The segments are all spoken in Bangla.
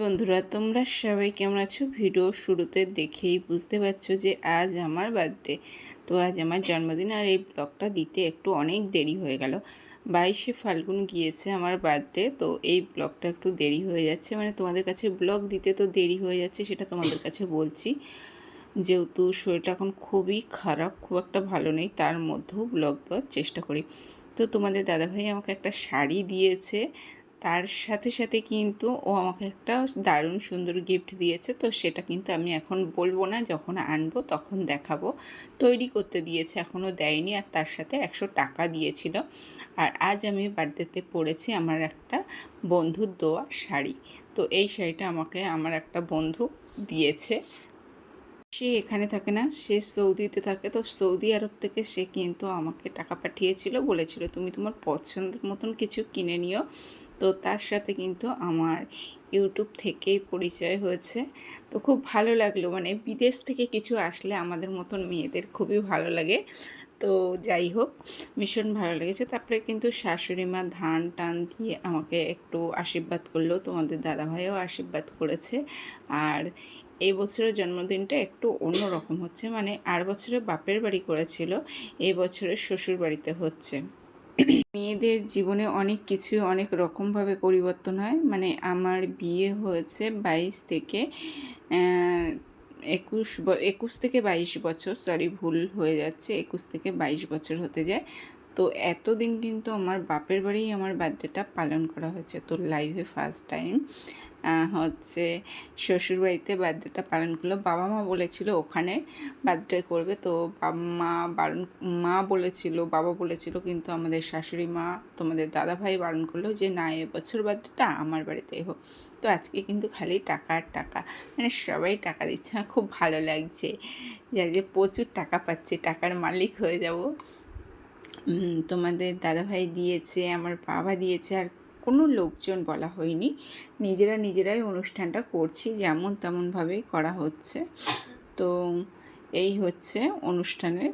বন্ধুরা, তোমরা সবাই কেমন আছো? ভিডিও শুরুতে দেখেই বুঝতে পারছ যে আজ আমার বার্থডে। তো আজ আমার জন্মদিন আর এই ব্লগটা দিতে একটু অনেক দেরি হয়ে গেল। বাইশে ফাল্গুন গিয়েছে আমার বার্থডে, তো এই ব্লগটা একটু দেরি হয়ে যাচ্ছে। মানে তোমাদের কাছে ব্লগ দিতে তো দেরি হয়ে যাচ্ছে, সেটা তোমাদের কাছে বলছি। যেহেতু শরীরটা এখন খুবই খারাপ, খুব একটা ভালো নেই, তার মধ্যেও ব্লগ দেওয়ার চেষ্টা করি। তো তোমাদের দাদাভাই আমাকে একটা শাড়ি দিয়েছে তার সাথে সাথে কিন্তু ও আমাকে একটা দারুণ সুন্দর গিফট দিয়েছে। তো সেটা কিন্তু আমি এখন বলব না, যখন আনব তখন দেখাবো। তৈরি করতে দিয়েছে এখনও দেয়নি আর তার সাথে একশো টাকা দিয়েছিল। আর আজ আমি বার্থডেতে পরেছি আমার একটা বন্ধুর দোয়া শাড়ি। তো এই শাড়িটা আমাকে আমার একটা বন্ধু দিয়েছে। সে এখানে থাকে না, সে সৌদিতে থাকে। তো সৌদি আরব থেকে সে কিন্তু আমাকে টাকা পাঠিয়েছিল, বলেছিল, তুমি তোমার পছন্দের মতন কিছু কিনে নিও। তো তার সাথে কিন্তু আমার ইউটিউব থেকেই পরিচয় হয়েছে। তো খুব ভালো লাগল মানে বিদেশ থেকে কিছু আসলে আমাদের মতন মেয়েদের খুবই ভালো লাগে। তো যাই হোক, ভীষণ ভালো লেগেছে। তারপরে কিন্তু শাশুড়ি মা ধান টান দিয়ে আমাকে একটু আশীর্বাদ করল। তোমাদের দাদাভাইও আশীর্বাদ করেছে। আর এই বছরের জন্মদিনটা একটু অন্য রকম হচ্ছে মানে আর বছরে বাপের বাড়ি করেছিল, এই বছরের শ্বশুর বাড়িতে হচ্ছে। মেয়েদের জীবনে অনেক কিছুই অনেক রকমভাবে পরিবর্তন হয়। মানে আমার বিয়ে হয়েছে বাইশ থেকে একুশ একুশ থেকে বাইশ বছর সরি ভুল হয়ে যাচ্ছে, একুশ থেকে বাইশ বছর হতে যায়। তো এতদিন কিন্তু আমার বাপের বাড়িই আমার বার্থডেটা পালন করা হয়েছে, তো লাইভে ফার্স্ট টাইম হচ্ছে শ্বশুরবাড়িতে বার্থডেটা পালন করল। বাবা মা বলেছিল ওখানে বার্থডে করবে। তো মা বারণ, মা বলেছিল, বাবা বলেছিল কিন্তু আমাদের শাশুড়ি মা, তোমাদের দাদা ভাই বারণ করল যে, না এবছর বার্থডেটা আমার বাড়িতেই হোক। তো আজকে কিন্তু খালি টাকা আর টাকা। মানে সবাই টাকা দিচ্ছে। আমার খুব ভালো লাগছে যাই যে প্রচুর টাকা পাচ্ছি। টাকার মালিক হয়ে যাব। তোমাদের দাদাভাই দিয়েছে, আমার বাবা দিয়েছে আর কোনো লোকজন বলা হয়নি। নিজেরা নিজেরাই অনুষ্ঠানটা করছি, যেমন তেমনভাবেই করা হচ্ছে। তো এই হচ্ছে অনুষ্ঠানের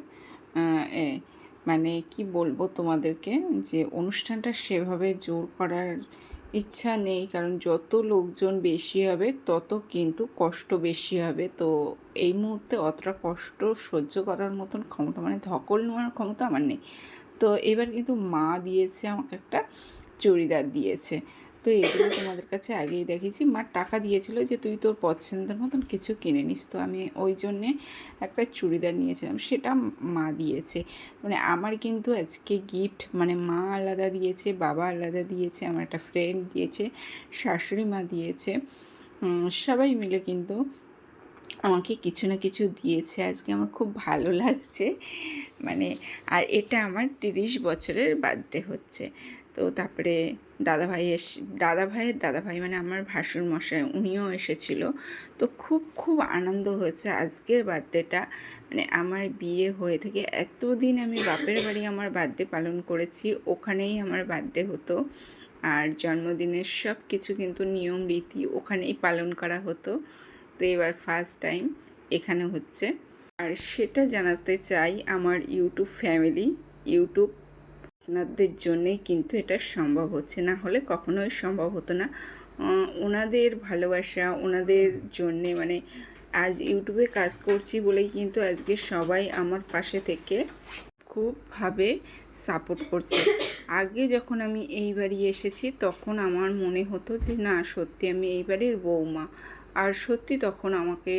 মানে কি বলব তোমাদেরকে, যে অনুষ্ঠানটা সেভাবে জোর করার ইচ্ছা নেই, কারণ যত লোকজন বেশি হবে, তত কিন্তু কষ্ট বেশি হবে। তো এই মুহূর্তে অতটা কষ্ট সহ্য করার মতন ক্ষমতা মানে ধকল নেওয়ার ক্ষমতা আমার নেই। তো এবার কিন্তু মা দিয়েছে আমাকে একটা চুড়িদার দিয়েছে। তো এগুলো তোমাদের কাছে আগেই দেখেছি। মা টাকা দিয়েছিল যে, তুই তোর পছন্দের মতন কিছু কিনে নিস। তো আমি ওই জন্যে একটা চুড়িদার নিয়েছিলাম, সেটা মা দিয়েছে। মানে আমার কিন্তু আজকে গিফট মানে মা আলাদা দিয়েছে, বাবা আলাদা দিয়েছে, আমার একটা ফ্রেন্ড দিয়েছে, শাশুড়ি মা দিয়েছে। সবাই মিলে কিন্তু আমাকে কিছু না কিছু দিয়েছে। আজকে আমার খুব ভালো লাগছে। মানে আর এটা আমার তিরিশ বছরের বার্থডে হচ্ছে। তো তারপরে দাদাভাই এস দাদাভাইয়ের দাদাভাই মানে আমার ভাসুর মশাই উনিও এসেছিল। তো খুব খুব আনন্দ হয়েছে আজকের বার্থডেটা। মানে আমার বিয়ে হয়ে থেকে এতদিন আমি বাপের বাড়ি আমার বার্থডে পালন করেছি, ওখানেই আমার বার্থডে হতো। আর জন্মদিনের সব কিছু কিন্তু নিয়ম, রীতি ওখানেই পালন করা হতো। তো এবার ফার্স্ট টাইম এখানে হচ্ছে। আর সেটা জানাতে চাই আমার ইউটিউব ফ্যামিলি ইউটিউব আপনাদের জন্যেই কিন্তু এটা সম্ভব হচ্ছে। না হলে কখনোই সম্ভব হতো না। ওনাদের ভালোবাসা, ওনাদের জন্যে মানে আজ ইউটিউবে কাজ করছি বলেই কিন্তু আজকে সবাই আমার পাশে থেকে খুবভাবে সাপোর্ট করছে। আগে যখন আমি এই বাড়ি এসেছি তখন আমার মনে হতো যে, না, সত্যি আমি এই বাড়ির বৌমা আর সত্যি তখন আমাকে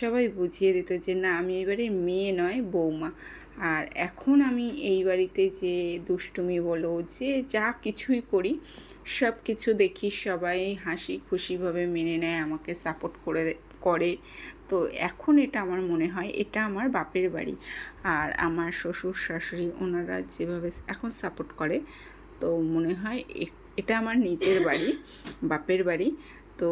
সবাই বুঝিয়ে দিত যে, না, আমি এই বাড়ির মেয়ে নয় বৌমা আর এখন আমি এই বাড়িতে যে দুষ্টুমি বলো, যে যা কিছুই করি, সব কিছু দেখি সবাই হাসি খুশিভাবে মেনে নেয়, আমাকে সাপোর্ট করে করে। তো এখন এটা আমার মনে হয় এটা আমার বাপের বাড়ি। আর আমার শ্বশুর, শাশুড়ি ওনারা যেভাবে এখন সাপোর্ট করে, তো মনে হয় এটা আমার নিজের বাড়ি, বাপের বাড়ি। তো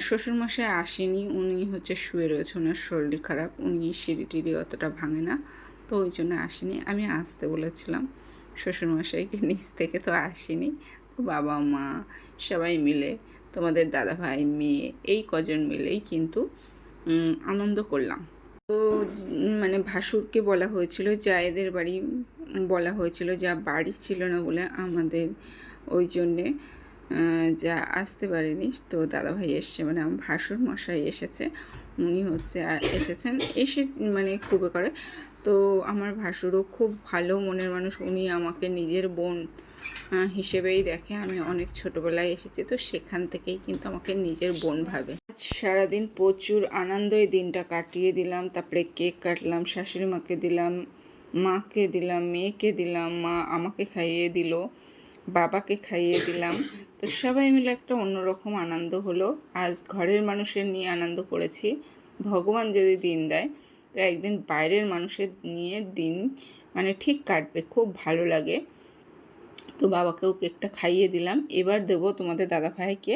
শ্বশুরমশাই আসেনি, উনি হচ্ছে শুয়ে রয়েছে ওনার শরীর খারাপ, উনি সিঁড়ি টিড়ি অতটা ভাঙে না। তো ওই জন্য আসেনি। আমি আসতে বলেছিলাম। শ্বশুরমশাইকে নিচ থেকে তো আসেনি। তো বাবা, মা সবাই মিলে, তোমাদের দাদা ভাই, মেয়ে, এই কজন মিলেই কিন্তু আনন্দ করলাম। তো মানে ভাসুরকে বলা হয়েছিল যা এদের বাড়ি বলা হয়েছিল, যা বাড়ি ছিল না বলে আমাদের ওই জন্যে যা আসতে পারেনি। তো দাদাভাই এসছে মানে আমার ভাসুর মশাই এসেছে। উনি হচ্ছে এসেছেন। এসে মানে খুবই করে তো আমার ভাসুরও খুব ভালো মনের মানুষ। উনি আমাকে নিজের বোন হিসেবেই দেখে। আমি অনেক ছোটোবেলায় এসেছি, তো সেখান থেকেই কিন্তু আমাকে নিজের বোন ভাবে। সারাদিন প্রচুর আনন্দই দিনটা কাটিয়ে দিলাম, তারপরে কেক কাটলাম শাশুড়ি মাকে দিলাম মাকে দিলাম, মেয়েকে দিলাম, মা আমাকে খাইয়ে দিল, বাবাকে খাইয়ে দিলাম। তো সবাই মিলে একটা অন্যরকম আনন্দ হলো। আজ ঘরের মানুষের নিয়ে আনন্দ করেছি। ভগবান যদি দিন দেয় একদিন বাইরের মানুষের নিয়ে দিন মানে ঠিক কাটবে, খুব ভালো লাগে। তো বাবাকেও কেকটা খাইয়ে দিলাম। এবার দেবো তোমাদের দাদাভাইকে।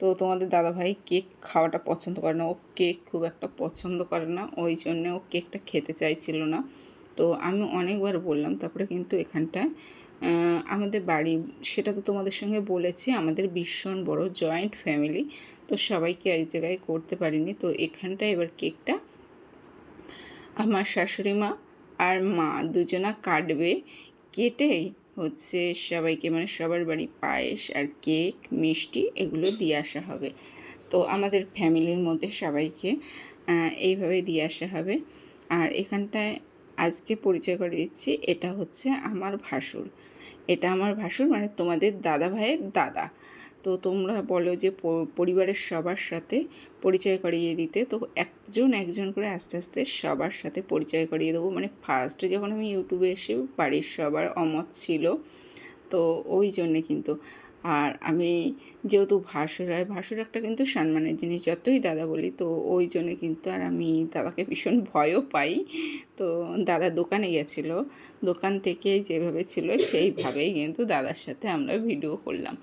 তো তোমাদের দাদাভাই কেক খাওয়াটা পছন্দ করে না। ও কেক খুব একটা পছন্দ করে না, ওই জন্যে ও কেকটা খেতে চাইছিল না। তো আমি অনেকবার বললাম, তারপরে কিন্তু এখানটায় আমাদের বাড়ি, সেটা তো তোমাদের সঙ্গে বলেছি, আমাদের ভীষণ বড় জয়েন্ট ফ্যামিলি তো সবাইকে এক জায়গায় করতে পারিনি। তো এখানটায় এবার কেকটা আমার শাশুড়ি মা আর মা দুজনা কাটবে। কেটে হচ্ছে সবাইকে মানে সবার বাড়ি পায়েস আর কেক, মিষ্টি এগুলো দিয়ে আসা হবে। তো আমাদের ফ্যামিলির মধ্যে সবাইকে এইভাবে দিয়ে আসা হবে। আর এখানটায় আজকে পরিচয় করে দিচ্ছি, এটা হচ্ছে আমার ভাসুর। এটা আমার ভাসুর মানে তোমাদের দাদা ভাইয়ের দাদা। তো তোমরা বলো যে পরিবারের সবার সাথে পরিচয় করিয়ে দিতে। তো একজন একজন করে আস্তে আস্তে সবার সাথে পরিচয় করিয়ে দেবো। মানে ফার্স্ট যখন আমি ইউটিউবে এসে বাড়ির সবার অমত ছিল, তো ওই জন্যে কিন্তু। আর আমি যেহেতু ভাসুর হয় ভাসুর একটা কিন্তু সম্মানের জিনিস যতই দাদা বলি তো ওই জন্যে কিন্তু আর আমি দাদাকে ভীষণ ভয়ও পাই। তো দাদা দোকানে গেছিল দোকান থেকে যেভাবে ছিল সেইভাবেই কিন্তু দাদার সাথে আমরা ভিডিও করলাম।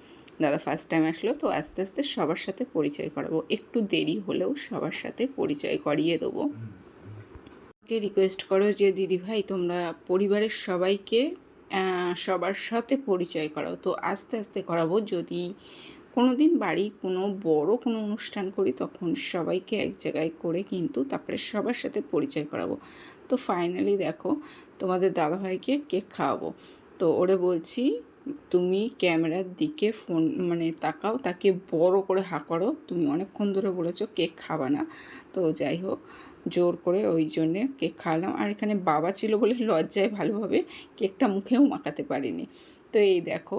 দাদা ফার্স্ট টাইম আসলো তো আস্তে আস্তে সবার সাথে পরিচয় করাবো। একটু দেরি হলেও সবার সাথে পরিচয় করিয়ে দেবো। কে রিকোয়েস্ট করো যে দিদি ভাই তোমরা পরিবারের সবাইকে সবার সাথে পরিচয় করাও। তো আস্তে আস্তে করাবো, যদি কোনো দিন বাড়ি কোনো বড় কোনো অনুষ্ঠান করি, তখন সবাইকে এক জায়গায় করে কিন্তু তারপরে সবার সাথে পরিচয় করাবো। তো ফাইনালি দেখো, তোমাদের দাদাভাইকে কেক খাওয়াবো। তো ওরে বলছি, তুমি ক্যামেরার দিকে ফোন মানে তাকাও, তাকে বড় করে হা করো। তুমি অনেকক্ষণ ধরে বলেছ, কেক খাবা না। তো যাই হোক জোর করে ওই জন্যে কেক খাওয়ালাম। আর এখানে বাবা ছিল বলে লজ্জায় ভালোভাবে কেকটা মুখেও মাখাতে পারিনি। তো এই দেখো,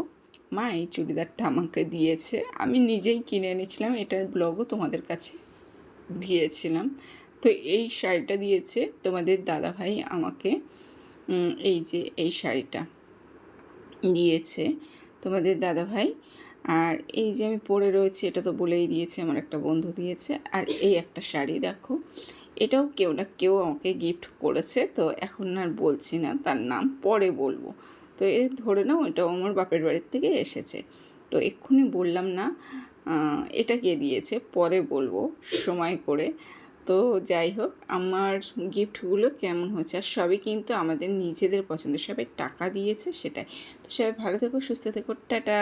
মা এই চুড়িদারটা আমাকে দিয়েছে। আমি নিজেই কিনে এনেছিলাম, এটার ব্লগও তোমাদের কাছে দিয়েছিলাম। তো এই শাড়িটা দিয়েছে তোমাদের দাদাভাই আমাকে। এই যে এই শাড়িটা দিয়েছে তোমাদের দাদাভাই। আর এই যে আমি পরে রয়েছি, এটা তো বলেই দিয়েছে, আমার একটা বন্ধু দিয়েছে। আর এই একটা শাড়ি দেখো এটাও কেউ না, কেউ আমাকে গিফট করেছে, তো এখন আর বলছি না তার নাম, পরে বলব। তো এ ধরে নাও এটাও আমার বাপের বাড়ির থেকে এসেছে। তো এক্ষুনি বললাম না এটা কে দিয়েছে, পরে বলব, সময় করে। তো যাই হোক, আমার গিফটগুলো কেমন হয়েছে, আর সবই কিন্তু আমাদের নিজেদের পছন্দ সবাই টাকা দিয়েছে সেটাই। তো সবাই ভালো থেকো, সুস্থ থেকো, টাটা।